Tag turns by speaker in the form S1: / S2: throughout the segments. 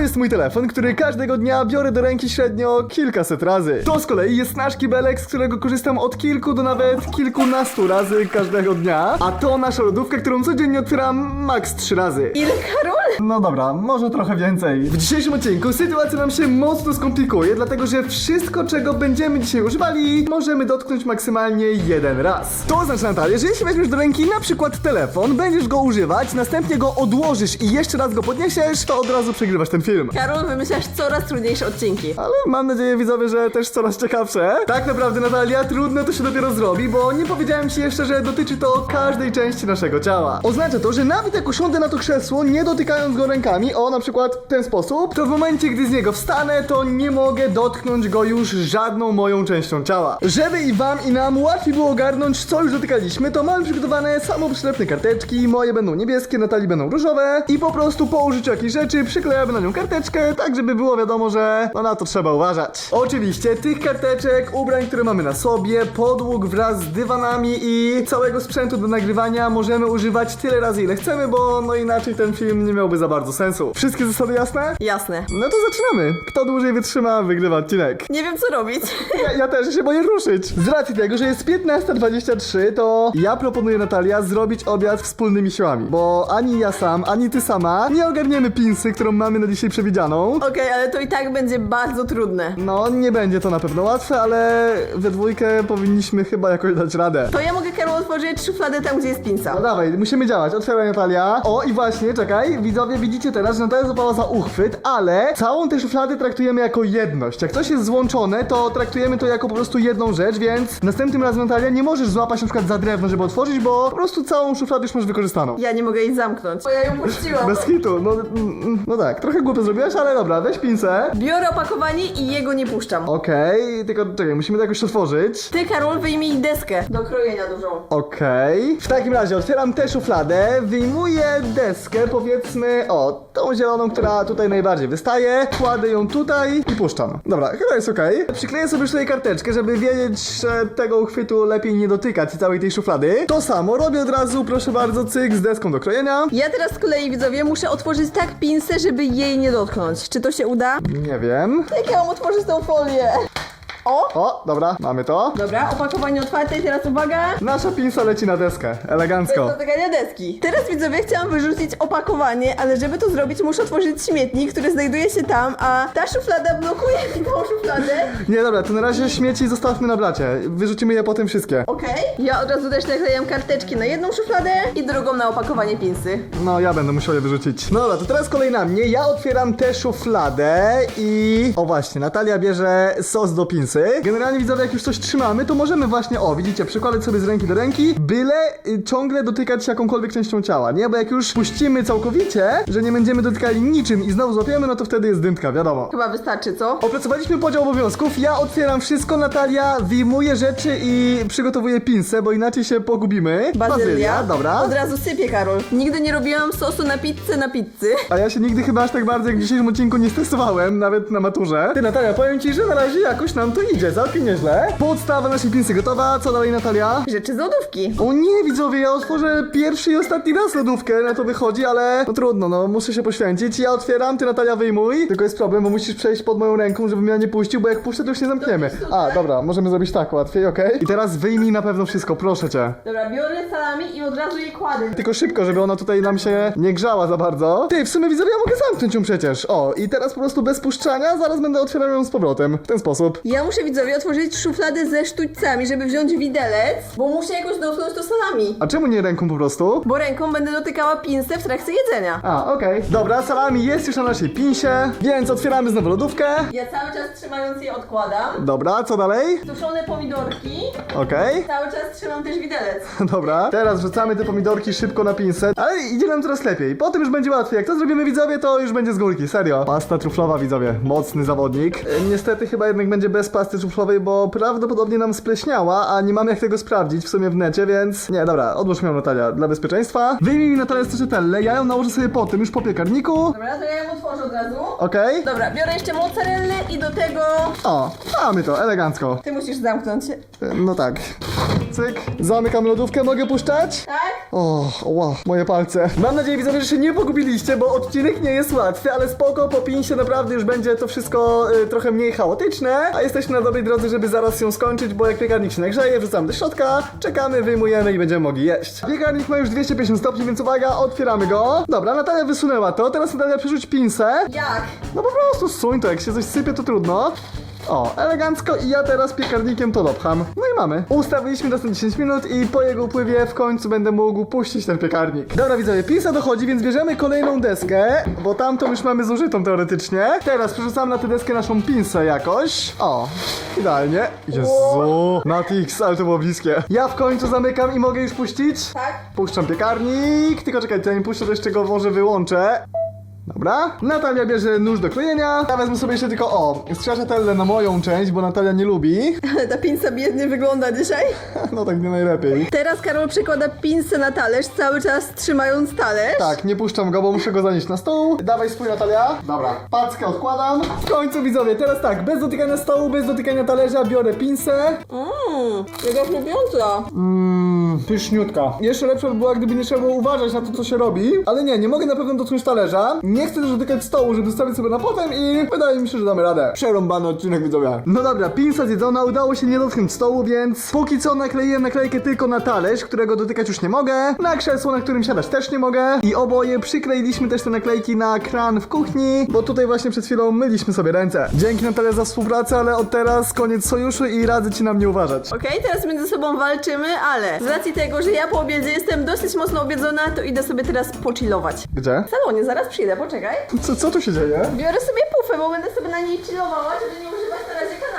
S1: To jest mój telefon, który każdego dnia biorę do ręki średnio kilkaset razy. To z kolei jest nasz kibelek, z którego korzystam od kilku do nawet kilkunastu razy każdego dnia. A to nasza lodówka, którą codziennie otwieram max trzy razy.
S2: Ile, Karol?
S1: No dobra, może trochę więcej. W dzisiejszym odcinku sytuacja nam się mocno skomplikuje, dlatego że wszystko, czego będziemy dzisiaj używali, możemy dotknąć maksymalnie jeden raz. To oznacza, Natalia, że jeśli weźmiesz do ręki na przykład telefon, będziesz go używać, następnie go odłożysz i jeszcze raz go podniesiesz, to od razu przegrywasz ten film.
S2: Karol, wymyślasz coraz trudniejsze odcinki.
S1: Ale mam nadzieję, widzowie, że też coraz ciekawsze. Tak naprawdę, Natalia, trudno to się dopiero zrobi, bo nie powiedziałem ci jeszcze, że dotyczy to każdej części naszego ciała. Oznacza to, że nawet jak usiądę na to krzesło, nie dotykając go rękami, o na przykład w ten sposób, to w momencie, gdy z niego wstanę, to nie mogę dotknąć go już żadną moją częścią ciała. Żeby i wam, i nam łatwiej było ogarnąć, co już dotykaliśmy, to mamy przygotowane samoprzylepne karteczki, moje będą niebieskie, Natalii będą różowe i po prostu po użyciu jakiejś rzeczy przyklejamy na nią karteczkę, tak żeby było wiadomo, że no na to trzeba uważać. Oczywiście tych karteczek, ubrań, które mamy na sobie, podłóg wraz z dywanami i całego sprzętu do nagrywania możemy używać tyle razy ile chcemy, bo no inaczej ten film nie miałby za bardzo sensu. Wszystkie zasady jasne?
S2: Jasne.
S1: No to zaczynamy. Kto dłużej wytrzyma, wygrywa odcinek.
S2: Nie wiem, co robić.
S1: Ja, ja też się boję ruszyć. Z racji tego, że jest 15.23, to ja proponuję Natalia zrobić obiad wspólnymi siłami. Bo ani ja sam, ani ty sama nie ogarniemy pinsy, którą mamy na dzisiaj przewidzianą.
S2: Okej, ale to i tak będzie bardzo trudne.
S1: No, nie będzie to na pewno łatwe, ale we dwójkę powinniśmy chyba jakoś dać radę.
S2: To ja mogę, Karol, otworzyć szufladę tam, gdzie jest pinca.
S1: No dawaj, musimy działać. Otwieraj Natalia. O i właśnie, czekaj, widzowie widzicie teraz, że Natalia złapała za uchwyt, ale całą tę szufladę traktujemy jako jedność. Jak coś jest złączone, to traktujemy to jako po prostu jedną rzecz, więc następnym razem Natalia nie możesz złapać na przykład za drewno, żeby otworzyć, bo po prostu całą szufladę już masz wykorzystaną.
S2: Ja nie mogę jej zamknąć. Bo ja ją puściłam.
S1: Bez hitu, no, mm, no tak, trochę głupio zrobiłaś, ale dobra, weź pincę.
S2: Biorę opakowanie i jego nie puszczam.
S1: Okej, tylko czekaj, musimy to jakoś otworzyć.
S2: Ty, Karol, wyjmij deskę do krojenia dużą.
S1: Okej. W takim razie otwieram tę szufladę, wyjmuję deskę, powiedzmy, o, tą zieloną, która tutaj najbardziej wystaje, kładę ją tutaj i puszczam. Dobra, chyba jest okej. Przykleję sobie już tutaj karteczkę, żeby wiedzieć, że tego uchwytu lepiej nie dotykać i całej tej szuflady. To samo robię od razu, proszę bardzo, cyk z deską do krojenia.
S2: Ja teraz z kolei, widzowie, muszę otworzyć tak pincę, żeby jej nie dotknąć. Czy to się uda?
S1: Nie wiem.
S2: Jak ja mam otworzyć tą folię? O!
S1: O, dobra, mamy to.
S2: Dobra, opakowanie otwarte i teraz uwaga.
S1: Nasza pinsa leci na deskę, elegancko.
S2: dotykania deski. Teraz widzowie chciałam wyrzucić opakowanie, ale żeby to zrobić muszę otworzyć śmietnik, który znajduje się tam, a ta szuflada blokuje mi tą szufladę.
S1: Nie, dobra, to na razie śmieci zostawmy na blacie. Wyrzucimy je potem wszystkie.
S2: Okej. Ja od razu też naklejam karteczki na jedną szufladę i drugą na opakowanie pinsy.
S1: No, ja będę musiał je wyrzucić. No dobra, to teraz kolej na mnie. Ja otwieram tę szufladę i... O właśnie, Natalia bierze sos do pinsy. Generalnie widzowie, jak już coś trzymamy, to możemy właśnie, o widzicie, przekładać sobie z ręki do ręki, byle y, ciągle dotykać jakąkolwiek częścią ciała, nie? Bo jak już puścimy całkowicie, że nie będziemy dotykali niczym i znowu złapiemy, no to wtedy jest dymka, wiadomo.
S2: Chyba wystarczy, co?
S1: Opracowaliśmy podział obowiązków, ja otwieram wszystko, Natalia wyjmuje rzeczy i przygotowuje pinsę, bo inaczej się pogubimy.
S2: Bazylia.
S1: dobra.
S2: Od razu sypię, Karol. Nigdy nie robiłam sosu na pizzę na pizzy.
S1: A ja się nigdy chyba aż tak bardzo jak w dzisiejszym odcinku nie stresowałem, nawet na maturze. Ty Natalia, powiem ci, że na razie jakoś nam to idzie, całkiem nieźle. Podstawa naszej pinsy gotowa, co dalej Natalia?
S2: Rzeczy z lodówki.
S1: O nie, widzowie, ja otworzę pierwszy i ostatni raz lodówkę, na to wychodzi, ale no trudno, no muszę się poświęcić. Ja otwieram, ty Natalia wyjmuj. Tylko jest problem, bo musisz przejść pod moją ręką, żebym ja nie puścił, bo jak puszczę, to już nie zamkniemy. A, dobra, możemy zrobić tak łatwiej, okej? I teraz wyjmij na pewno wszystko, proszę cię.
S2: Dobra, biorę salami i od razu je kładę.
S1: Tylko szybko, żeby ona tutaj nam się nie grzała za bardzo. Ty, w sumie widzowie, ja mogę zamknąć ją przecież. O, i teraz po prostu bez puszczania, zaraz będę otwierał ją z powrotem. W ten sposób.
S2: Ja muszę widzowie otworzyć szufladę ze sztućcami, żeby wziąć widelec, bo muszę jakoś dotknąć to salami.
S1: A czemu nie ręką po prostu?
S2: Bo ręką będę dotykała pinsę w trakcie jedzenia.
S1: A, okej. Dobra, salami jest już na naszej pinsie, więc otwieramy znowu lodówkę.
S2: Ja cały czas trzymając je odkładam.
S1: Dobra, co dalej?
S2: Suszone pomidorki.
S1: Okej.
S2: Cały czas trzymam też widelec.
S1: Dobra, teraz wrzucamy te pomidorki szybko na pinsę, ale idzie nam coraz lepiej. Potem już będzie łatwiej. Jak to zrobimy widzowie, to już będzie z górki, serio. Pasta truflowa, widzowie, mocny zawodnik. E, Niestety chyba jednak będzie bez pasty truflowej, bo prawdopodobnie nam spleśniała, a nie mamy jak tego sprawdzić w sumie w necie, więc... Nie, dobra, odłóżmy ją Natalia, dla bezpieczeństwa. Wyjmij mi Natalia stracciatelle, ja ją nałożę sobie po tym, już po piekarniku.
S2: Dobra, to ja ją otworzę od razu.
S1: Okej.
S2: Dobra, biorę jeszcze mozzarellę i do tego...
S1: O, mamy to, elegancko.
S2: Ty musisz zamknąć.
S1: E, No tak. cyk. Zamykam lodówkę, mogę puszczać?
S2: Tak?
S1: O, wow, moje palce. Mam nadzieję, widzowie, że się nie pogubiliście, bo odcinek nie jest łatwy, ale spoko, po pinsie naprawdę już będzie to wszystko y, trochę mniej chaotyczne, a jesteśmy na dobrej drodze, żeby zaraz ją skończyć, bo jak piekarnik się nagrzeje, wrzucamy do środka, czekamy, wyjmujemy i będziemy mogli jeść. Piekarnik ma już 250 stopni, więc uwaga, otwieramy go. Dobra, Natalia wysunęła to, teraz Natalia przerzuć pinsę.
S2: Jak?
S1: No po prostu suń to, jak się coś sypie, to trudno. O, elegancko i ja teraz piekarnikiem to dopcham. No i mamy. Ustawiliśmy nas na 10 minut i po jego upływie w końcu będę mógł puścić ten piekarnik. Dobra widzowie, pinsa dochodzi, więc bierzemy kolejną deskę, bo tamtą już mamy zużytą teoretycznie. Teraz przerzucam na tę deskę naszą pinsę jakoś. O, idealnie. Jezu, Natix, ale to było bliskie. Ja w końcu zamykam i mogę już puścić?
S2: Tak?
S1: Puszczam piekarnik, tylko czekaj, zanim puszczę, to jeszcze go może wyłączę. Dobra. Natalia bierze nóż do klejenia. Ja wezmę sobie jeszcze tylko, o, strzacciatelle na moją część, bo Natalia nie lubi.
S2: Ale ta pinsa biednie wygląda dzisiaj.
S1: No tak nie najlepiej.
S2: Teraz Karol przykłada pinsę na talerz, cały czas trzymając talerz.
S1: Tak, nie puszczam go, bo muszę go zanieść na stół. Dawaj spój Natalia. Dobra, packę odkładam. W końcu widzowie, teraz tak, bez dotykania stołu, bez dotykania talerza, biorę pinsę.
S2: Mmm, jaka chrupiąca.
S1: Mmm, pyszniutka. Jeszcze lepsza by była, gdyby nie trzeba było uważać na to, co się robi. Ale nie, nie mogę na pewno dotknąć talerza. Nie chcę też dotykać stołu, żeby zostawić sobie na potem i wydaje mi się, że damy radę. Przerąbany odcinek widzowie. No dobra, pinsa zjedzona, udało się nie dotknąć stołu, więc póki co nakleiłem naklejkę tylko na talerz, którego dotykać już nie mogę. Na krzesło, na którym siadać też nie mogę. I oboje przykleiliśmy też te naklejki na kran w kuchni, bo tutaj właśnie przed chwilą myliśmy sobie ręce. Dzięki Natalia za współpracę, ale od teraz koniec sojuszu i radzę ci na mnie uważać.
S2: Okej, teraz między sobą walczymy, ale z racji tego, że ja po obiedzie jestem dosyć mocno obiedzona, to idę sobie teraz pochillować.
S1: Gdzie?
S2: W salonie, zaraz przyjdę, poczekaj.
S1: Co, co tu się dzieje?
S2: Biorę sobie pufę, bo będę sobie na niej chillowała, żeby nie używać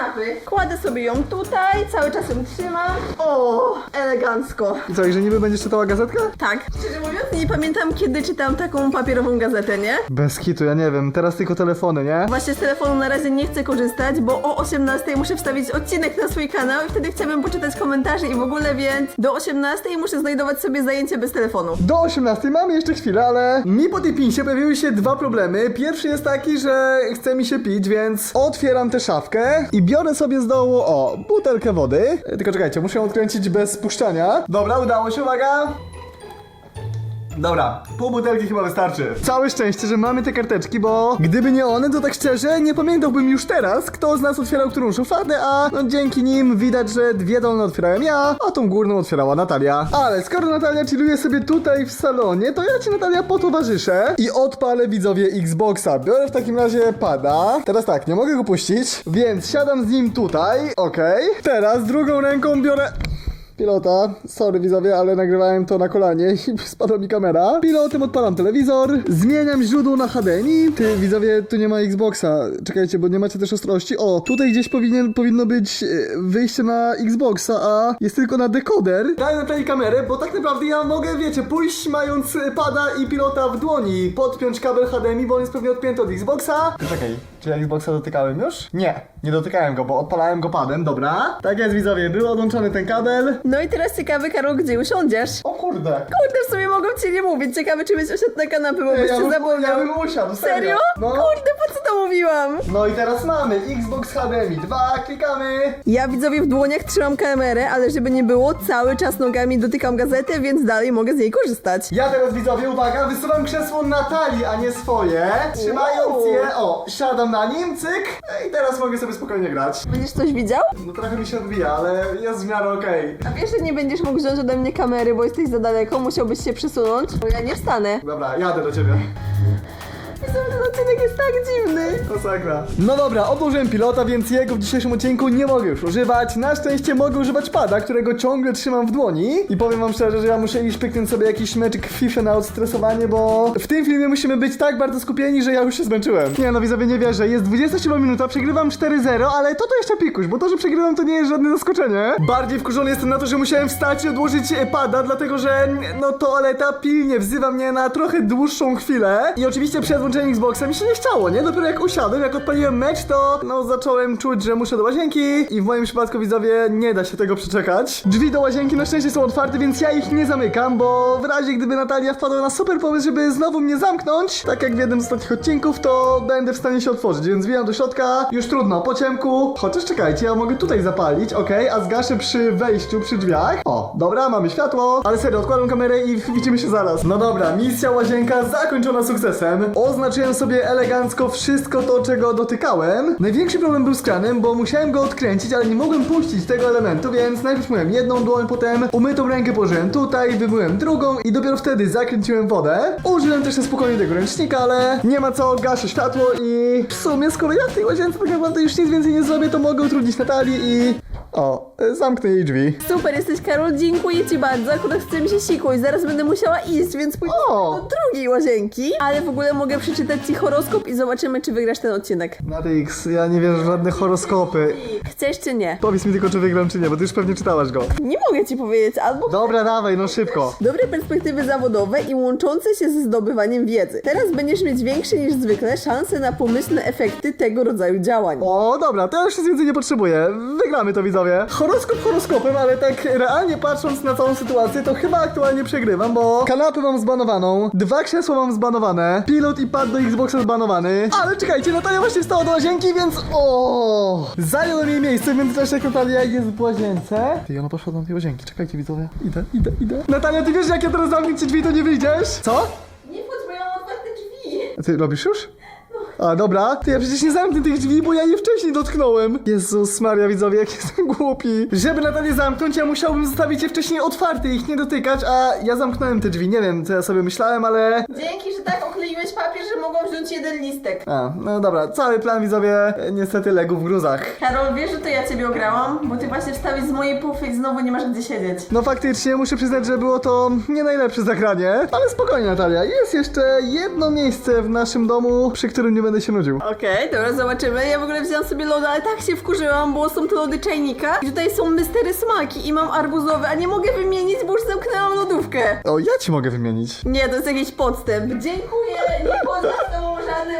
S2: kanapy. Kładę sobie ją tutaj, cały czas ją trzymam. O, elegancko.
S1: I co, i że niby będziesz czytała gazetkę?
S2: Tak. Szczerze mówiąc, nie pamiętam kiedy czytałam taką papierową gazetę, nie?
S1: Bez kitu, ja nie wiem, teraz tylko telefony, nie?
S2: Właśnie z telefonu na razie nie chcę korzystać, bo o 18 muszę wstawić odcinek na swój kanał i wtedy chciałabym poczytać komentarze i w ogóle, więc do 18 muszę znajdować sobie zajęcie bez telefonu.
S1: Do 18 mamy jeszcze chwilę, ale mi po tej pinsie pojawiły się dwa problemy. Pierwszy jest taki, że chce mi się pić, więc otwieram tę szafkę i biorę sobie z dołu, o, butelkę wody. E, Tylko czekajcie, muszę ją odkręcić bez spuszczania. Dobra, udało się, uwaga. Dobra, pół butelki chyba wystarczy. Całe szczęście, że mamy te karteczki, bo gdyby nie one, to tak szczerze nie pamiętałbym już teraz, kto z nas otwierał którą szufladę, a no dzięki nim widać, że dwie dolne otwierałem ja, a tą górną otwierała Natalia. Ale skoro Natalia chilluje sobie tutaj w salonie, to ja ci Natalia potowarzyszę i odpalę widzowie Xboxa. Biorę w takim razie pada. Teraz tak, nie mogę go puścić, więc siadam z nim tutaj, okej. Teraz drugą ręką biorę pilota. Sorry widzowie, ale nagrywałem to na kolanie i spadła mi kamera. Pilotem odpalam telewizor, zmieniam źródło na HDMI. Ty widzowie, tu nie ma Xboxa. Czekajcie, bo nie macie też ostrości. O, tutaj gdzieś powinien, powinno być e, wyjście na Xboxa, a jest tylko na dekoder. Daj na tej kamerę, bo tak naprawdę ja mogę, wiecie, pójść mając e, pada i pilota w dłoni, podpiąć kabel HDMI, bo on jest pewnie odpięty od Xboxa. Czekaj, czy Xboxa dotykałem już? Nie, nie dotykałem go, bo odpalałem go padem, dobra. Tak jest widzowie, był odłączony ten kabel.
S2: No i teraz ciekawy, Karol, gdzie usiądziesz?
S1: O kurde!
S2: Kurde, w sumie mogą ci nie mówić. Ciekawe, czy byś usiadł na kanapę, bo byś
S1: ja
S2: się
S1: bym,
S2: zapomniał.
S1: ja bym usiadł, serio. No.
S2: Kurde, po co to mówiłam?
S1: no i teraz mamy Xbox HDMI 2, klikamy.
S2: Ja widzowie w dłoniach trzymam kamerę, ale żeby nie było, cały czas nogami dotykam gazetę, więc dalej mogę z niej korzystać.
S1: Ja teraz widzowie, uwaga, wysuwam krzesło Natalii, a nie swoje. Trzymając je, o, siadam na nim, cyk. I teraz mogę sobie spokojnie grać.
S2: Będziesz coś widział?
S1: No trochę mi się odbija, ale jest w miarę okej.
S2: A wiesz, że nie będziesz mógł wziąć ode mnie kamery, bo jesteś za daleko, musiałbyś się przesunąć, bo ja nie wstanę.
S1: Dobra, jadę do ciebie.
S2: Ten odcinek jest tak dziwny.
S1: Masakra. No dobra, odłożyłem pilota, więc jego w dzisiejszym odcinku nie mogę już używać. Na szczęście mogę używać pada, którego ciągle trzymam w dłoni. I powiem wam szczerze, że ja muszę iść pyknąć sobie jakiś meczyk FIFA na odstresowanie, bo w tym filmie musimy być tak bardzo skupieni, że ja już się zmęczyłem. Nie no, widzowie, nie wierzę. Jest 27 minuta, przegrywam 4-0, ale to to jeszcze pikuś, bo to, że przegrywam to nie jest żadne zaskoczenie. Bardziej wkurzony jestem na to, że musiałem wstać i odłożyć e, pada, dlatego że no toaleta pilnie wzywa mnie na trochę dłuższą chwilę. I oczywiście przed włączeniem Xboxa mi się nie chciało, nie? Dopiero jak usiadłem, jak odpaliłem mecz, to no zacząłem czuć, że muszę do łazienki i w moim przypadku widzowie nie da się tego przeczekać. Drzwi do łazienki na szczęście są otwarte, więc ja ich nie zamykam, bo w razie gdyby Natalia wpadła na super pomysł, żeby znowu mnie zamknąć, tak jak w jednym z ostatnich odcinków, to będę w stanie się otworzyć, więc wbijam do środka, już trudno, po ciemku, chociaż czekajcie, ja mogę tutaj zapalić, okej, a zgaszę przy wejściu, przy drzwiach. O, dobra, mamy światło, ale serio, odkładam kamerę i widzimy się zaraz. No dobra, misja łazienka zakończona sukcesem. Oznaczyłem sobie elegancko wszystko to, czego dotykałem. Największy problem był z kranem, bo musiałem go odkręcić, ale nie mogłem puścić tego elementu, więc najpierw myłem jedną dłoń, potem umytą rękę położyłem tutaj, wymyłem drugą i dopiero wtedy zakręciłem wodę. Użyłem też na spokojnie tego ręcznika, ale nie ma co, gaszę światło i w sumie skoro ja w tej łazience tak naprawdę już nic więcej nie zrobię, to mogę utrudnić Natalii i... O, y, zamknę jej drzwi.
S2: Super jesteś, Karol, dziękuję ci bardzo. Akurat chce mi się sikać, zaraz będę musiała iść, więc pójdę
S1: O!
S2: do drugiej łazienki. Ale w ogóle mogę przeczytać ci horoskop i zobaczymy, czy wygrasz ten odcinek.
S1: Natix, ja nie wierzę w żadne horoskopy.
S2: Chcesz czy nie?
S1: Powiedz mi tylko, czy wygram, czy nie, bo ty już pewnie czytałaś go.
S2: Nie mogę ci powiedzieć, albo
S1: Dobra, dawaj, no szybko.
S2: Dobre perspektywy zawodowe i łączące się ze zdobywaniem wiedzy. Teraz będziesz mieć większe niż zwykle szanse na pomyślne efekty tego rodzaju działań.
S1: O, dobra, to ja już nic więcej nie potrzebuję. Wygramy to, widzowie. Horoskop horoskopem, ale tak realnie patrząc na całą sytuację, to chyba aktualnie przegrywam, bo kanapę mam zbanowaną, dwa krzesła mam zbanowane, pilot i pad do Xboxa zbanowany. Ale czekajcie, Natalia właśnie wstała do łazienki, więc o, Zająłem jej miejsce, więc też jak Natalia jest w łazience. Ty, ona poszła do tej łazienki, czekajcie, widzowie. Idę, idę, idę. Natalia, ty wiesz, jak ja teraz zamknę ci drzwi, to nie wyjdziesz? Co?
S2: Nie wchodź, bo ja mam otwarte drzwi.
S1: A Ty robisz już? A dobra, to ja przecież nie zamknę tych drzwi, bo ja je wcześniej dotknąłem. Jezus Maria, widzowie, jak jestem głupi. Żeby Natalię zamknąć, ja musiałbym zostawić je wcześniej otwarte i ich nie dotykać, a ja zamknąłem te drzwi. Nie wiem, co ja sobie myślałem, ale...
S2: Dzięki, że tak okleiłeś papier, że mogłam wziąć jeden listek.
S1: A, no dobra, cały plan, widzowie, niestety legł w gruzach.
S2: Karol, wiesz, że to ja ciebie ograłam? Bo ty właśnie wstałeś z mojej pufy i znowu nie masz gdzie siedzieć.
S1: No faktycznie, muszę przyznać, że było to nie najlepsze zagranie, ale spokojnie, Natalia, jest jeszcze jedno miejsce w naszym domu, przy którym nie będę się nudził.
S2: Okej, dobra, zobaczymy. Ja w ogóle wzięłam sobie loda, ale tak się wkurzyłam, bo są to lody czajnika. I tutaj są mystery smaki i mam arbuzowe, a nie mogę wymienić, bo już zamknęłam lodówkę.
S1: O, ja ci mogę wymienić.
S2: Nie, to jest jakiś podstęp. Dziękuję, nie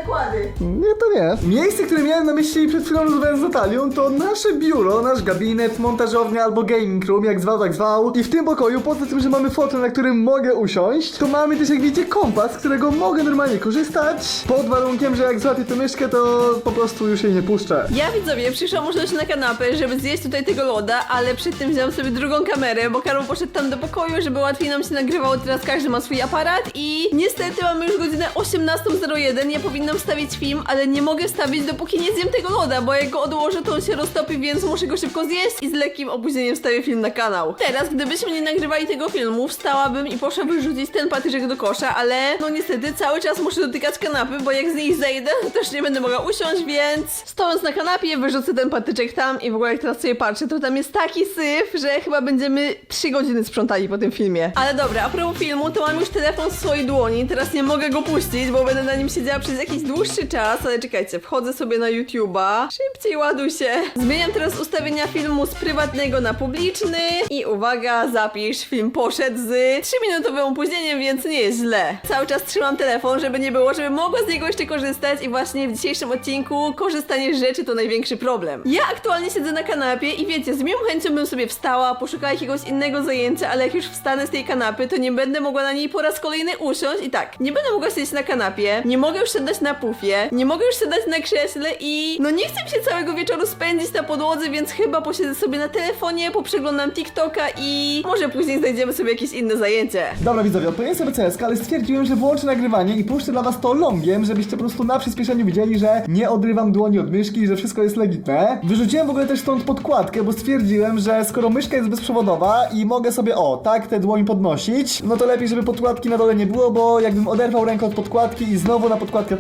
S2: pozostało żadne kłady.
S1: Nie, to nie. Miejsce, które miałem na myśli przed chwilą rozmawiając z Natalią, to nasze biuro, nasz gabinet, montażownia albo gaming room, jak zwał, tak zwał. I w tym pokoju, poza tym, że mamy fotel, na którym mogę usiąść, to mamy też, jak widzicie, kompas, z którego mogę normalnie korzystać. Pod warunkiem, że jak złapię tę myszkę, to po prostu już jej nie puszczę.
S2: Ja widzowie, przyszłam usiąść na kanapę, żeby zjeść tutaj tego loda, ale przed tym wziąłam sobie drugą kamerę, bo Karol poszedł tam do pokoju, żeby łatwiej nam się nagrywało. Teraz każdy ma swój aparat i niestety mamy już godzinę 18.01. Ja powinnam wstawić film, ale nie mogę wstawić, dopóki nie zjem tego loda, bo jak go odłożę, to on się roztopi, więc muszę go szybko zjeść i z lekkim opóźnieniem wstawię film na kanał. Teraz, gdybyśmy nie nagrywali tego filmu, wstałabym i poszła wyrzucić ten patyczek do kosza, ale no niestety cały czas muszę dotykać kanapy, bo jak z niej zejdę, to też nie będę mogła usiąść, więc stojąc na kanapie, wyrzucę ten patyczek tam i w ogóle jak teraz sobie patrzę, to tam jest taki syf, że chyba będziemy 3 godziny sprzątali po tym filmie. Ale dobra, a propos filmu, to mam już telefon w swojej dłoni, teraz nie mogę go puścić, bo będę na nim siedziała przez jakiś dłuższy czas, ale czekajcie, wchodzę sobie na YouTube'a, szybciej ładuj się. Zmieniam teraz ustawienia filmu z prywatnego na publiczny i uwaga, zapisz, film poszedł z 3-minutowym opóźnieniem, więc nie jest źle. Cały czas trzymam telefon, żeby nie było, żeby mogła z niego jeszcze korzystać i właśnie w dzisiejszym odcinku korzystanie z rzeczy to największy problem. Ja aktualnie siedzę na kanapie i wiecie, z miłą chęcią bym sobie wstała, poszukała jakiegoś innego zajęcia, ale jak już wstanę z tej kanapy, to nie będę mogła na niej po raz kolejny usiąść i tak, nie będę mogła siedzieć na kanapie, nie mogę już siadać na pufie, nie mogę już siadać na krześle i no nie chcę się całego wieczoru spędzić na podłodze, więc chyba posiedzę sobie na telefonie, poprzeglądam TikToka i może później znajdziemy sobie jakieś inne zajęcie.
S1: Dobra widzowie, odpowiem sobie CS, ale stwierdziłem, że włączę nagrywanie i puszczę dla was to longiem, żebyście po prostu na przyspieszeniu widzieli, że nie odrywam dłoni od myszki i że wszystko jest legitne. Wyrzuciłem w ogóle też stąd podkładkę, bo stwierdziłem, że skoro myszka jest bezprzewodowa i mogę sobie, o, tak te dłoń podnosić, no to lepiej, żeby podkładki na dole nie było, bo jakbym oderwał rękę od podkładki i znowu na podkładkę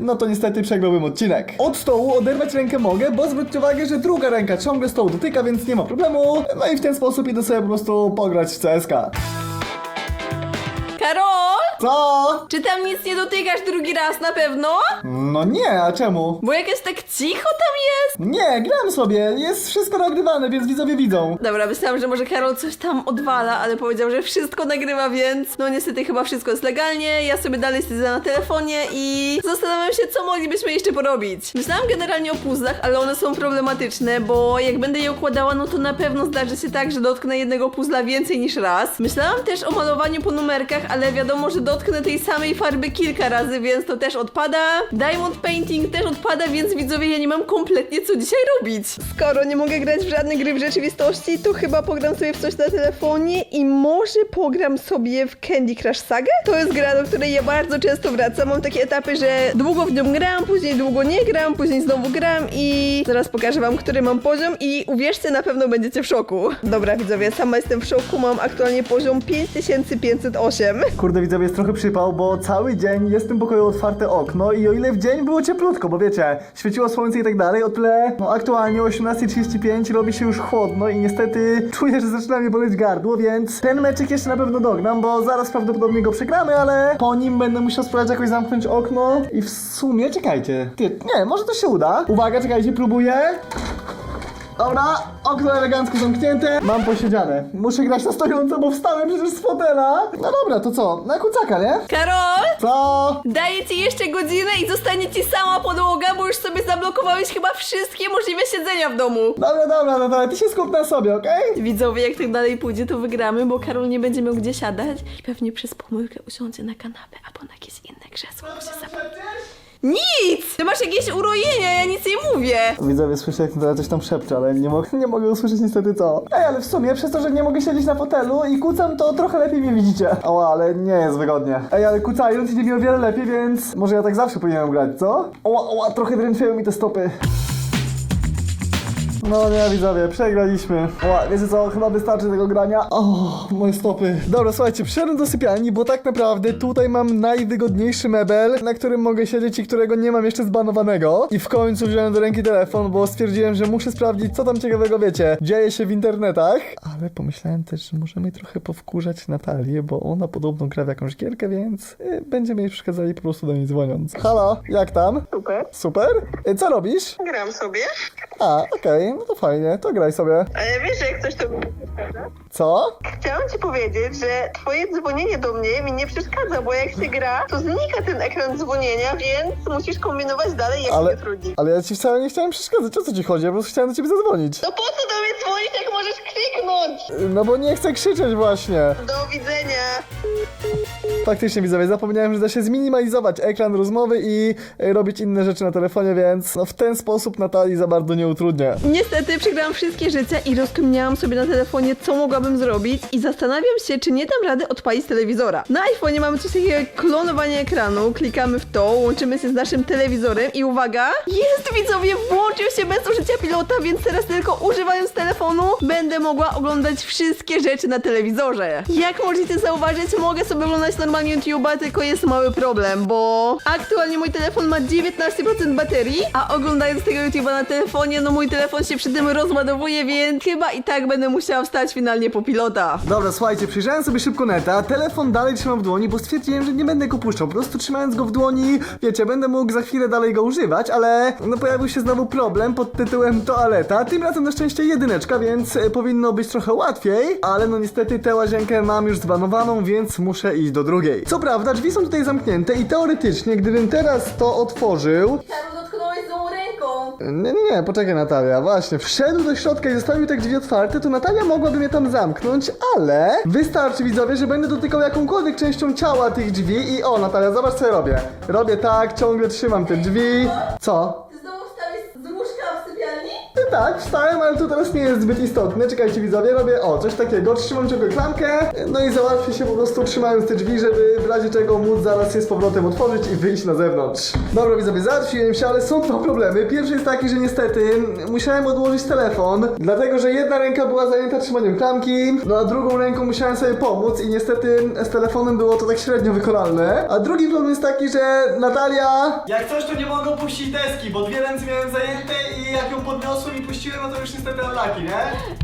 S1: no to niestety przegrałbym odcinek. Od stołu oderwać rękę mogę, bo zwróćcie uwagę, że druga ręka ciągle stołu dotyka, więc nie ma problemu. No i w ten sposób idę sobie po prostu pograć w CSK.
S2: Karol!
S1: Co?
S2: Czy tam nic nie dotykasz drugi raz na pewno?
S1: No nie, a czemu?
S2: Bo jakoś tak cicho tam jest.
S1: Nie, gram sobie, jest wszystko nagrywane, więc widzowie widzą.
S2: Dobra, myślałam, że może Karol coś tam odwala, ale powiedział, że wszystko nagrywa, więc no niestety chyba wszystko jest legalnie. Ja sobie dalej siedzę na telefonie i zastanawiam się, co moglibyśmy jeszcze porobić. Myślałam generalnie o puzzlach, ale one są problematyczne, bo jak będę je układała, no to na pewno zdarzy się tak, że dotknę jednego puzzla więcej niż raz. Myślałam też o malowaniu po numerkach, ale wiadomo, że dotknę tej samej farby kilka razy, więc to też odpada. Diamond painting też odpada, więc widzowie, ja nie mam kompletnie co dzisiaj robić. Skoro nie mogę grać w żadne gry w rzeczywistości, to chyba pogram sobie w coś na telefonie i może pogram sobie w Candy Crush Saga? To jest gra, do której ja bardzo często wracam. Mam takie etapy, że długo w nią gram, później długo nie gram, później znowu gram i zaraz pokażę wam, który mam poziom i uwierzcie, na pewno będziecie w szoku. Dobra widzowie, sama jestem w szoku, mam aktualnie poziom 5508.
S1: Kurde widzowie, jest trochę przypał, bo cały dzień jest w tym pokoju otwarte okno i o ile w dzień było cieplutko, bo wiecie, świeciło słońce i tak dalej, o tyle, no aktualnie o 18.35 robi się już chłodno i niestety czuję, że zaczyna mnie boleć gardło, więc ten meczek jeszcze na pewno dognam, bo zaraz prawdopodobnie go przegramy, ale po nim będę musiał spróbować jakoś zamknąć okno i w sumie, czekajcie, ty, nie, może to się uda. Uwaga, czekajcie, próbuję. Dobra, okno elegancko zamknięte. Mam posiedziane. Muszę grać na stojąco, bo wstałem przecież z fotela. No dobra, to co? Na kucaka, nie?
S2: Karol!
S1: Co?
S2: Daję ci jeszcze godzinę i zostanie ci sama podłoga, bo już sobie zablokowałeś chyba wszystkie możliwe siedzenia w domu.
S1: Dobra, dobra, dobra, ty się skup na sobie, okej?
S2: Widzowie, jak tak dalej pójdzie, to wygramy, bo Karol nie będzie miał gdzie siadać i pewnie przez pomyłkę usiądzie na kanapę albo na jakieś inne krzesło. bo się zapomni. Nic! Ty masz jakieś urojenia, ja nic nie mówię.
S1: Widzowie, słyszę jak teraz coś tam szepcze, ale nie mogę, nie mogę usłyszeć niestety co. Ej, ale w sumie przez to, że nie mogę siedzieć na fotelu i kucam, to trochę lepiej mnie widzicie. Oła, ale nie jest wygodnie. Ej, ale kucając idzie mi o wiele lepiej, więc może ja tak zawsze powinienem grać, co? Oła, oła, trochę drętwieją mi te stopy. No nie, widzowie, przegraliśmy. Ła, wiecie co, chyba wystarczy tego grania. O, moje stopy. Dobra, słuchajcie, przyszedłem do sypialni, bo tak naprawdę tutaj mam najwygodniejszy mebel, na którym mogę siedzieć i którego nie mam jeszcze zbanowanego. I w końcu wziąłem do ręki telefon, bo stwierdziłem, że muszę sprawdzić, co tam ciekawego, wiecie, dzieje się w internetach. Ale pomyślałem też, że możemy trochę powkurzać Natalię, bo ona podobno gra w jakąś gierkę, więc y, będziemy jej przeszkadzali po prostu do niej dzwoniąc. Halo, jak tam?
S3: Super.
S1: Super? Y, co robisz?
S3: Gram sobie.
S1: A, okej, no to fajnie, to graj sobie.
S3: Ale wiesz, że jak coś to mi przeszkadza?
S1: Co?
S3: Chciałam ci powiedzieć, że twoje dzwonienie do mnie mi nie przeszkadza, bo jak się gra, to znika ten ekran dzwonienia, więc musisz kombinować dalej, jak
S1: Ale,
S3: się trudzi.
S1: ale ja ci wcale nie chciałem przeszkadzać, o co ci chodzi? Ja po prostu chciałem do ciebie zadzwonić.
S3: To po co do mnie dzwonić, jak możesz kliknąć?
S1: No bo nie chcę krzyczeć właśnie.
S3: Do widzenia.
S1: Faktycznie widzowie, zapomniałem, że da się zminimalizować ekran rozmowy i e, robić inne rzeczy na telefonie, więc no w ten sposób Natalii za bardzo nie utrudnię.
S2: Niestety przegrałam wszystkie życia i rozkminiałam sobie na telefonie, co mogłabym zrobić i zastanawiam się, czy nie dam rady odpalić telewizora. Na iPhone'ie mamy coś takiego jak klonowanie ekranu, klikamy w to, łączymy się z naszym telewizorem i uwaga, jest widzowie, włączył się bez użycia pilota, więc teraz tylko używając telefonu będę mogła oglądać wszystkie rzeczy na telewizorze. Jak możecie zauważyć, mogę sobie oglądać normalnie YouTube'a, tylko jest mały problem, bo aktualnie mój telefon ma 19% baterii, a oglądając tego YouTube'a na telefonie, no mój telefon się przy tym rozładowuje, więc chyba i tak będę musiała wstać finalnie po pilota.
S1: Dobra, słuchajcie, przyjrzałem sobie szybko neta, telefon dalej trzymam w dłoni, bo stwierdziłem, że nie będę go puszczał. Po prostu trzymając go w dłoni, wiecie, będę mógł za chwilę dalej go używać, ale no pojawił się znowu problem pod tytułem toaleta. Tym razem na szczęście jedyneczka, więc e, powinno być trochę łatwiej, ale no niestety tę łazienkę mam już zbanowaną, więc muszę iść do drugiej. Co prawda, drzwi są tutaj zamknięte i teoretycznie, gdybym teraz to otworzył,
S2: Karol, dotknąłeś złą ręką.
S1: nie, nie, nie, poczekaj Natalia, właśnie. Wszedł do środka i zostawił te drzwi otwarte, to Natalia mogłaby mnie tam zamknąć, ale wystarczy widzowie, że będę dotykał jakąkolwiek częścią ciała tych drzwi i o Natalia, zobacz co ja robię. Robię tak, ciągle trzymam te drzwi. Co?
S2: Ty znowu wstałeś z łóżka w sypialni?
S1: Tak, wstałem, ale to teraz nie jest zbyt istotne. Czekajcie widzowie, robię o, coś takiego, trzymam ciągle klamkę, no i załatwię się po prostu trzymając te drzwi, żeby w razie czego móc zaraz je z powrotem otworzyć i wyjść na zewnątrz. Dobra widzowie, załatwiłem się, ale są dwa problemy. Pierwszy jest taki, że niestety musiałem odłożyć telefon, dlatego że jedna ręka była zajęta trzymaniem klamki, no a drugą ręką musiałem sobie pomóc i niestety z telefonem było to tak średnio wykonalne. A drugi problem jest taki, że Natalia
S4: Jak coś, to nie mogę opuścić deski, bo dwie ręce miałem zajęte i jak ją podniosłem
S1: mi puściłem, no to już niestety laki, nie?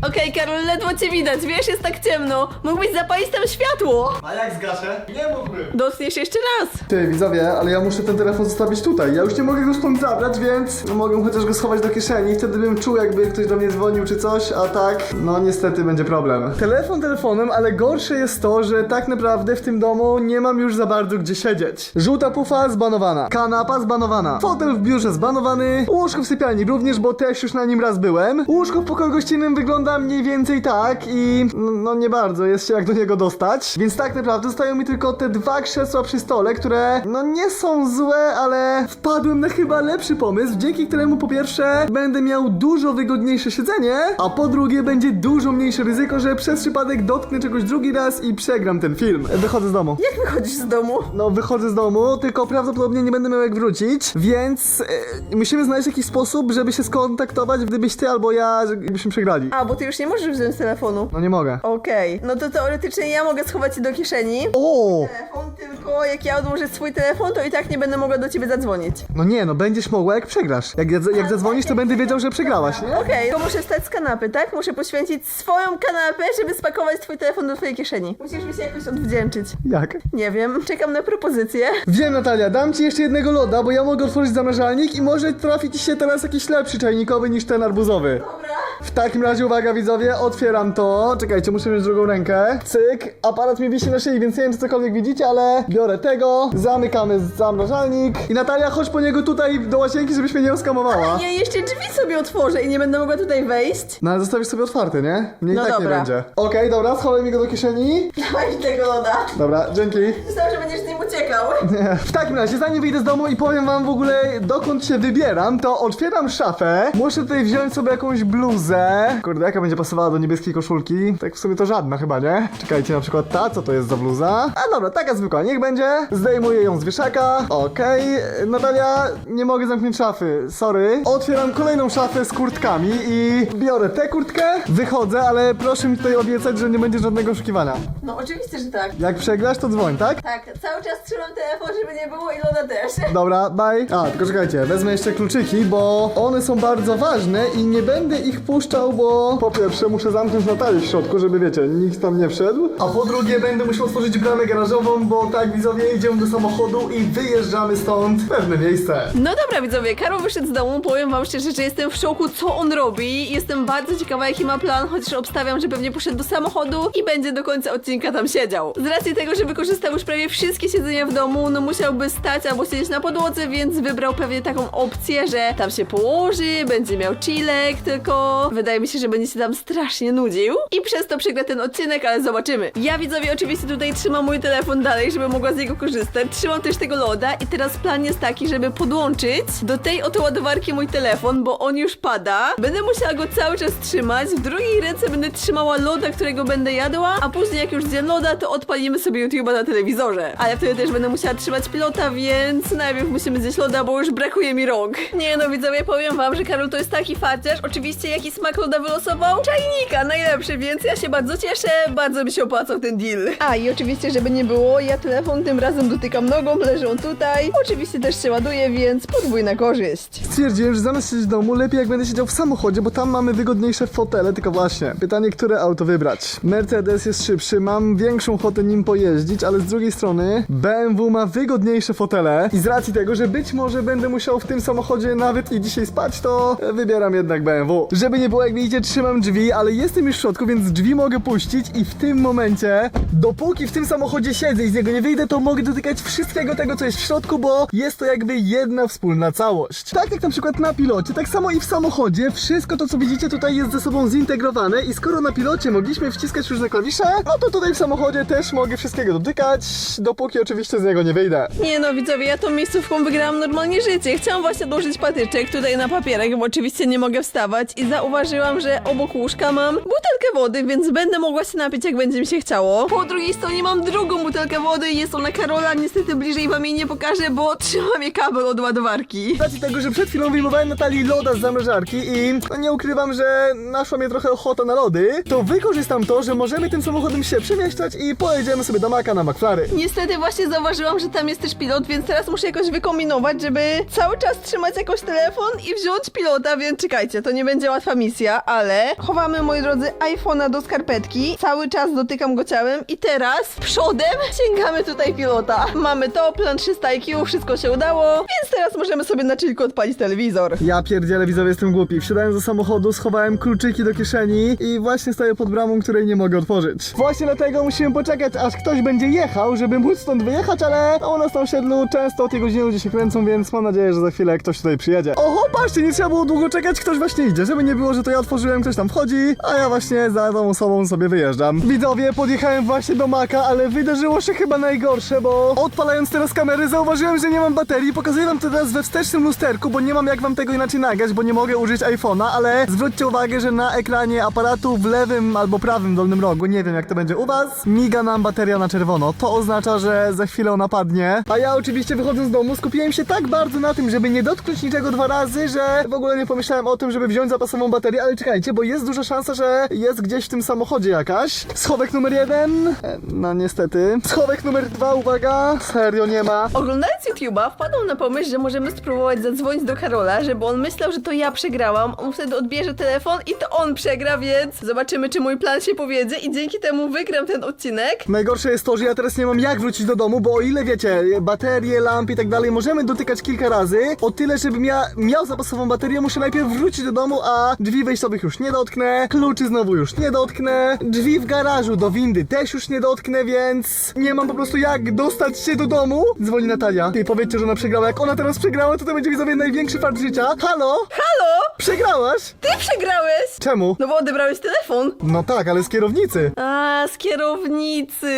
S2: Okej, Karol, ledwo cię widać, wiesz, jest tak ciemno. Mógłbyś zapalić tam światło.
S1: A jak zgaszę? Nie mógłbym.
S2: Dotkniesz jeszcze raz.
S1: Ty, widzowie, ale ja muszę ten telefon zostawić tutaj. Ja już nie mogę go stąd zabrać, więc no, mogę chociaż go schować do kieszeni. Wtedy bym czuł, jakby ktoś do mnie dzwonił czy coś, a tak, no niestety będzie problem. Telefon telefonem, ale gorsze jest to, że tak naprawdę w tym domu nie mam już za bardzo gdzie siedzieć. Żółta pufa zbanowana, kanapa zbanowana, fotel w biurze zbanowany, łóżko w sypialni również, bo też już na nim raz byłem. Łóżko w pokoju gościnnym wygląda mniej więcej tak i no, no nie bardzo jest się jak do niego dostać. Więc tak naprawdę zostają mi tylko te dwa krzesła przy stole, które no nie są złe, ale wpadłem na chyba lepszy pomysł, dzięki któremu po pierwsze będę miał dużo wygodniejsze siedzenie, a po drugie będzie dużo mniejsze ryzyko, że przez przypadek dotknę czegoś drugi raz i przegram ten film. Wychodzę z domu.
S2: Jak wychodzisz z domu?
S1: No, wychodzę z domu, tylko prawdopodobnie nie będę miał jak wrócić, więc e, musimy znaleźć jakiś sposób, żeby się skontaktować, gdybyś ty albo ja, żebyśmy przegrali.
S2: A, bo ty już nie możesz wziąć telefonu.
S1: No nie mogę.
S2: Okej, no to teoretycznie ja mogę schować ci do kieszeni.
S1: O!
S2: Telefon, tylko jak ja odłożę swój telefon, to i tak nie będę mogła do ciebie zadzwonić.
S1: No nie, no będziesz mogła jak przegrasz. Jak, jak zadzwonisz, to będę wiedział, że przegrałaś, nie?
S2: Okej, to muszę wstać z kanapy, tak? Muszę poświęcić swoją kanapę, żeby spakować twój telefon do twojej kieszeni. Musisz mi się jakoś odwdzięczyć.
S1: Jak?
S2: Nie wiem, czekam na propozycję.
S1: Wiem, Natalia, dam ci jeszcze jednego loda, bo ja mogę otworzyć zamrażalnik i może trafi ci się teraz jakiś lepszy czajnikowy niż ten arbuzowy.
S2: Dobra.
S1: W takim razie, uwaga widzowie, otwieram to. Czekajcie, muszę mieć drugą rękę. Cyk, aparat mi wisi na szyi, więc nie wiem, czy cokolwiek widzicie, ale biorę tego, zamykamy zamrażalnik. I Natalia, chodź po niego tutaj do łazienki, żebyś mnie nie oskamowała.
S2: Ja jeszcze drzwi sobie otworzę i nie będę mogła tutaj wejść.
S1: No ale zostawisz sobie otwarte, nie? Mnie i
S2: No
S1: tak nie
S2: dobra.
S1: będzie. Okej, dobra, schowaj mi go do kieszeni.
S2: Dawaj mi tego loda.
S1: Dobra, dzięki.
S2: Myślałam, że będziesz z nim uciekał.
S1: Nie. W takim razie, zanim wyjdę z domu i powiem wam w ogóle dokąd się wybieram, to otwieram szafę. Muszę tutaj wziąć sobie jakąś bluzę. Kurde, jaka będzie pasowała do niebieskiej koszulki? Tak w sumie to żadna chyba, nie? Czekajcie, na przykład ta, co to jest za bluza? A dobra, taka zwykła, niech będzie. Zdejmuję ją z wieszaka. Okej. Natalia, nie mogę zamknąć szafy, sorry. Otwieram kolejną szafę z kurtkami i biorę tę kurtkę, wychodzę, ale proszę mi tutaj obiecać, że nie będzie żadnego oszukiwania.
S2: No oczywiście, że tak.
S1: Jak przegrasz, to dzwoń, tak?
S2: Tak, cały czas trzymam telefon, żeby nie było i loda też.
S1: Dobra, bye. A, tylko czekajcie, wezmę jeszcze kluczyki, bo one są bardzo ważne i nie będę ich puszczał, bo po pierwsze muszę zamknąć Natalię w środku, żeby wiecie, nikt tam nie wszedł. A po drugie będę musiał otworzyć bramę garażową, bo tak widzowie, idziemy do samochodu i wyjeżdżamy stąd w pewne miejsce.
S2: No dobra widzowie, Karol wyszedł z domu, powiem wam szczerze, że jestem w szoku co on robi. Jestem bardzo ciekawa jaki ma plan, chociaż obstawiam, że pewnie poszedł do samochodu i będzie do końca odcinka tam siedział. Z racji tego, że wykorzystał już prawie wszystkie siedzenia w domu, no musiałby stać albo siedzieć na podłodze, więc wybrał pewnie taką opcję, że tam się położy, będzie miał chillek, tylko wydaje mi się, że będzie się tam strasznie nudził i przez to przegra ten odcinek, ale zobaczymy. Ja widzowie oczywiście tutaj trzymam mój telefon dalej, żeby mogła z niego korzystać. Trzymam też tego loda i teraz plan jest taki, żeby podłączyć do tej oto ładowarki mój telefon, bo on już pada. Będę musiała go cały czas trzymać. W drugiej ręce będę trzymała loda, którego będę jadła, a później jak już zjem loda, to odpalimy sobie YouTube'a na telewizorze. Ale wtedy też będę musiała trzymać pilota, więc najpierw musimy zjeść loda, bo już brakuje mi rąk. Nie no widzowie, powiem wam, że Karol to jest taki farciarz. Oczywiście jaki smak loda wylosował? Czajnika, najlepszy, więc ja się bardzo cieszę. Bardzo mi się opłacał ten deal. A i oczywiście, żeby nie było, ja telefon tym razem dotykam nogą, leżą tutaj. Oczywiście też się ładuje, więc podwójna korzyść.
S1: Stwierdziłem, że zamiast siedzieć w domu, lepiej jak będę siedział w samochodzie, bo tam mamy wygodniejsze fotele, tylko właśnie, pytanie, które auto wybrać. Mercedes jest szybszy, mam większą ochotę nim pojeździć, ale z drugiej strony BMW ma wygodniejsze fotele i z racji tego, że być może będę musiał w tym samochodzie nawet i dzisiaj spać, to wybieram jednak BMW. Żeby nie było, jak widzicie, trzymam drzwi, ale jestem już w środku, więc drzwi mogę puścić i w tym momencie, dopóki w tym samochodzie siedzę i z niego nie wyjdę, to mogę dotykać wszystkiego tego, co jest w środku, bo jest to jakby jedna wspólna całość. Tak jak na przykład na pilocie, tak samo i w samochodzie, wszystko to, co widzicie tutaj jest ze sobą zintegrowane i skoro na pilocie mogliśmy wciskać różne klawisze, no to tutaj w samochodzie też mogę wszystkiego dotykać, dopóki oczywiście z niego nie wyjdę.
S2: Nie no, widzowie, ja tą miejscówką wygrałam normalnie życie. Chciałam właśnie odłożyć patyczek tutaj na papierek, bo oczywiście nie mogę wstawać i zauważyłam, że obok łóżka mam butelkę wody, więc będę mogła się napić, jak będzie mi się chciało. Po drugiej stronie mam drugą butelkę wody, jest ona Karola, niestety bliżej wam jej nie pokażę, bo trzymam je kabel od ładowarki.
S1: Z racji tego, że przed chwilą wyjmowałem Natalii loda z zamrażarki i no nie ukrywam, że naszła mnie trochę ochota na lody, to wykorzystam to, że możemy tym samochodem się przemieszczać i pojedziemy sobie do Maka na McFlary.
S2: Niestety właśnie zauważyłam, że tam jest też pilot, więc teraz muszę jakoś wykombinować, żeby cały czas trzymać jakoś telefon i wziąć pilota, więc czekajcie, to nie będzie łatwa misja, ale chowamy, moi drodzy, iPhone'a do skarpetki, cały czas dotykam go ciałem i teraz przodem sięgamy tutaj pilota. Mamy to, plan 300 IQ, wszystko się udało, więc teraz możemy sobie na chillku odpalić telewizor.
S1: Ja pierdzielę widzowie, jestem głupi. Wsiadałem do samochodu, schowałem kluczyki do kieszeni i właśnie stoję pod bramą, której nie mogę otworzyć. Właśnie dlatego musimy poczekać, aż ktoś będzie jechał, żeby móc stąd wyjechać, ale u nas na osiedlu często o tej godzinie ludzie się kręcą, więc mam nadzieję, że za chwilę ktoś tutaj przyjedzie. Oho, patrzcie, nie trzeba było długo czekać, ktoś właśnie idzie, żeby nie było, że to ja otworzyłem, ktoś tam wchodzi, a ja właśnie za tą osobą sobie wyjeżdżam. Widzowie, podjechałem właśnie do Maka, ale wydarzyło się chyba najgorsze, bo odpalając teraz kamery zauważyłem, że nie mam baterii. Pokazuję wam to teraz we wstecznym lusterku, bo nie mam jak wam tego inaczej nagrać, bo nie mogę użyć iPhone'a, ale zwróćcie uwagę, że na ekranie aparatu w lewym albo prawym dolnym rogu, nie wiem jak to będzie u was, miga nam bateria na czerwono. To oznacza, że za chwilę ona padnie. A ja oczywiście wychodząc z domu skupiłem się tak bardzo na tym, żeby nie dotknąć niczego dwa razy, że w ogóle nie pomyślałem o tym, żeby wziąć zapasową baterię, ale czekajcie, bo jest duża szansa, że jest gdzieś w tym samochodzie jakaś. Schowek numer jeden, e, no niestety. Schowek numer dwa, uwaga, serio nie ma.
S2: Oglądając YouTube'a wpadłam na pomysł, że możemy spróbować zadzwonić do Karola, żeby on myślał, że to ja przegrałam. On wtedy odbierze telefon i to on przegra, więc zobaczymy, czy mój plan się powiedzie i dzięki temu wygram ten odcinek.
S1: Najgorsze jest to, że ja teraz nie mam jak wrócić do domu, bo o ile wiecie, baterie, lampy i tak dalej możemy dotykać kilka razy, o tyle, żebym ja miał zapasową baterię, muszę najpierw wrócić do domu, a drzwi wejściowych już nie dotknę, kluczy znowu już nie dotknę, drzwi w garażu do windy też już nie dotknę, więc nie mam po prostu jak dostać się do domu. Dzwoni Natalia. I powiedzcie, że ona przegrała. Jak ona teraz przegrała, to to będzie widzowie największy fart życia. Halo?
S2: Halo?
S1: Przegrałaś?
S2: Ty przegrałeś!
S1: Czemu?
S2: No bo odebrałeś telefon.
S1: No tak, ale z kierownicy.
S2: A, z kierownicy.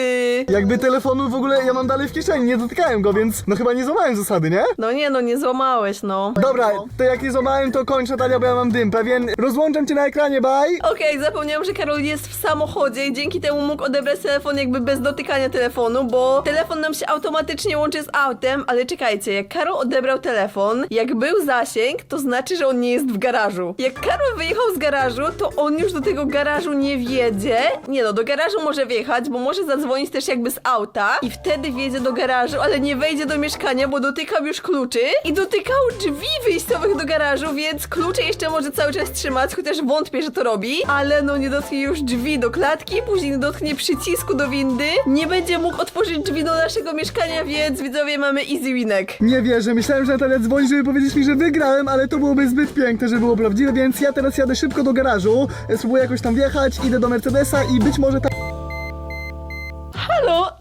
S1: Jakby telefonu w ogóle ja mam dalej w kieszeni, nie dotykałem go, więc no chyba nie złamałem zasady, nie?
S2: No nie, no nie złamałeś, no.
S1: Dobra, to jak nie złamałem, to kończ Natalia, bo ja mam dym pewien. Rozłączam cię na ekranie, bye!
S2: Okej, zapomniałam, że Karol jest w samochodzie i dzięki temu mógł odebrać telefon jakby bez dotykania telefonu, bo telefon nam się automatycznie łączy z autem, ale czekajcie, jak Karol odebrał telefon, jak był zasięg, to znaczy, że on nie jest w garażu. Jak Karol wyjechał z garażu, to on już do tego garażu nie wjedzie. Nie no, do garażu może wjechać, bo może zadzwonić też jakby z auta i wtedy wjedzie do garażu, ale nie wejdzie do mieszkania, bo dotykał już kluczy i dotykał drzwi wyjściowych do garażu, więc klucze jeszcze może cały czas trzymać, chociaż wątpię, że to robi, ale no nie dotknie już drzwi do klatki, później nie dotknie przycisku do windy, nie będzie mógł otworzyć drzwi do naszego mieszkania, więc widzowie mamy easy winek.
S1: Nie wierzę, myślałem, że Natalia dzwoni, żeby powiedzieć mi, że wygrałem, ale to byłoby zbyt piękne, żeby było prawdziwe, więc ja teraz jadę szybko do garażu, spróbuję jakoś tam wjechać, idę do Mercedesa i być może tam...
S2: Halo,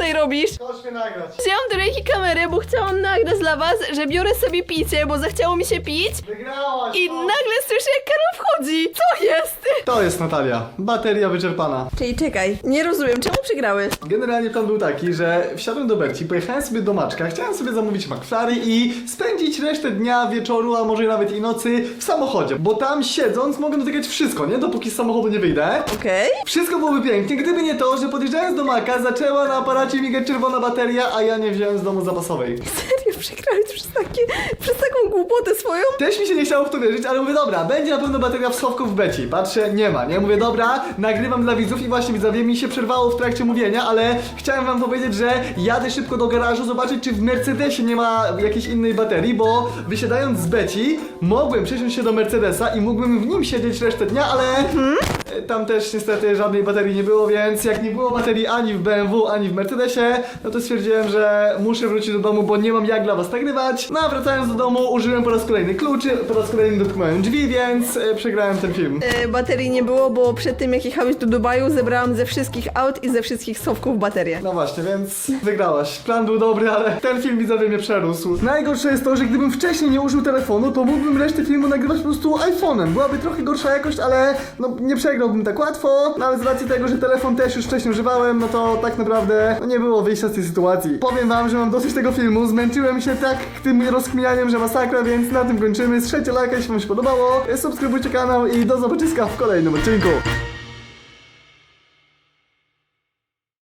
S2: tutaj robisz?
S1: Chodź mnie nagrać.
S2: Wzięłam do ręki kamerę, bo chciałam nagrać dla was, że biorę sobie picie, bo zachciało mi się pić
S1: Wygrałaś!
S2: i nagle słyszę, jak Karol wchodzi. Co jest?
S1: To jest Natalia. Bateria wyczerpana.
S2: Czyli czekaj, nie rozumiem, czemu przegrałeś?
S1: Generalnie plan był taki, że wsiadłem do Berci, pojechałem sobie do Maczka, chciałem sobie zamówić McFlary i spędzić resztę dnia, wieczoru, a może nawet i nocy w samochodzie, bo tam siedząc mogę dotykać wszystko, nie? Dopóki z samochodu nie wyjdę.
S2: Okej.
S1: Wszystko byłoby pięknie, gdyby nie to, że podjeżdżając do Maka zaczęła na aparacie migać czerwona bateria, a ja nie wziąłem z domu zapasowej.
S2: Serio, przegrałeś przez, takie, przez taką głupotę swoją?
S1: Też mi się nie chciało w to wierzyć, ale mówię, dobra, będzie na pewno bateria w schowku w beci. Patrzę, nie ma, nie? Mówię, dobra, nagrywam dla widzów i właśnie widzowie mi się przerwało w trakcie mówienia, ale chciałem wam powiedzieć, że jadę szybko do garażu zobaczyć, czy w Mercedesie nie ma jakiejś innej baterii, bo wysiadając z beci, mogłem przesiąść się do Mercedesa i mógłbym w nim siedzieć resztę dnia, ale e, tam też niestety żadnej baterii nie było, więc jak nie było baterii ani w BMW, ani w Mercedesie, no to stwierdziłem, że muszę wrócić do domu, bo nie mam jak dla was nagrywać. No a wracając do domu, użyłem po raz kolejny kluczy, po raz kolejny dotknąłem drzwi, więc e, przegrałem ten film.
S2: E, baterii nie było, bo przed tym jak jechałeś do Dubaju zebrałam ze wszystkich aut i ze wszystkich schowków baterię.
S1: No właśnie, więc wygrałaś. Plan był dobry, ale ten film widzowie mnie przerósł. Najgorsze jest to, że gdybym wcześniej nie użył telefonu, to mógłbym resztę filmu nagrywać po prostu iPhone'em. Byłaby trochę gorsza jakość, ale no nie przegrałem wygrałbym tak łatwo, no ale z racji tego, że telefon też już wcześniej używałem, no to tak naprawdę no nie było wyjścia z tej sytuacji. Powiem wam, że mam dosyć tego filmu, zmęczyłem się tak tym rozkminianiem, że masakra, więc na tym kończymy. Strzelcie lajka, jeśli wam się podobało, subskrybujcie kanał i do zobaczyska w kolejnym odcinku.